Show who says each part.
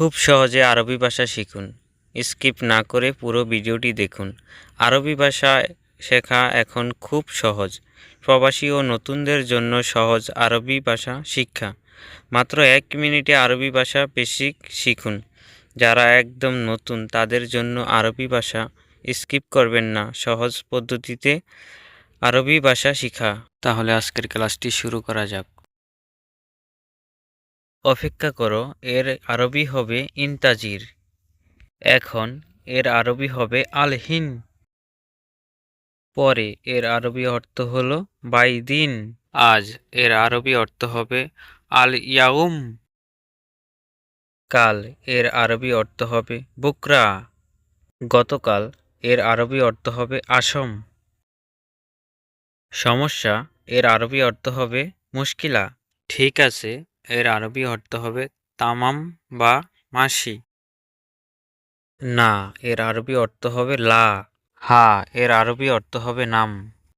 Speaker 1: খুব সহজে আরবি ভাষা শিখুন। স্কিপ না করে পুরো ভিডিওটি দেখুন। আরবি ভাষা শেখা এখন খুব সহজ। প্রবাসী ও নতুনদের জন্য সহজ আরবি ভাষা শিক্ষা। মাত্র এক মিনিটে আরবি ভাষা বেসিক শিখুন। যারা একদম নতুন, তাদের জন্য আরবি ভাষা স্কিপ করবেন না। সহজ পদ্ধতিতে আরবি ভাষা শিখা। তাহলে আজকের ক্লাসটি শুরু করা যাক। অপেক্ষা করো, এর আরবি হবে ইনতাজির। এখন, এর আরবি হবে আলহিন। পরে, এর আরবি অর্থ হলো বাইদিন। আজ, এর আরবি অর্থ হবে আল ইয়াউম কাল, এর আরবি অর্থ হবে বুকরা। গতকাল, এর আরবি অর্থ হবে আসম সমস্যা, এর আরবি অর্থ হবে মুশকিলা। ঠিক আছে এর আরবি অর্থ হবে তামাম বা মাসি। না, এর আরবি অর্থ হবে লা। হা, এর আরবি অর্থ হবে নাম।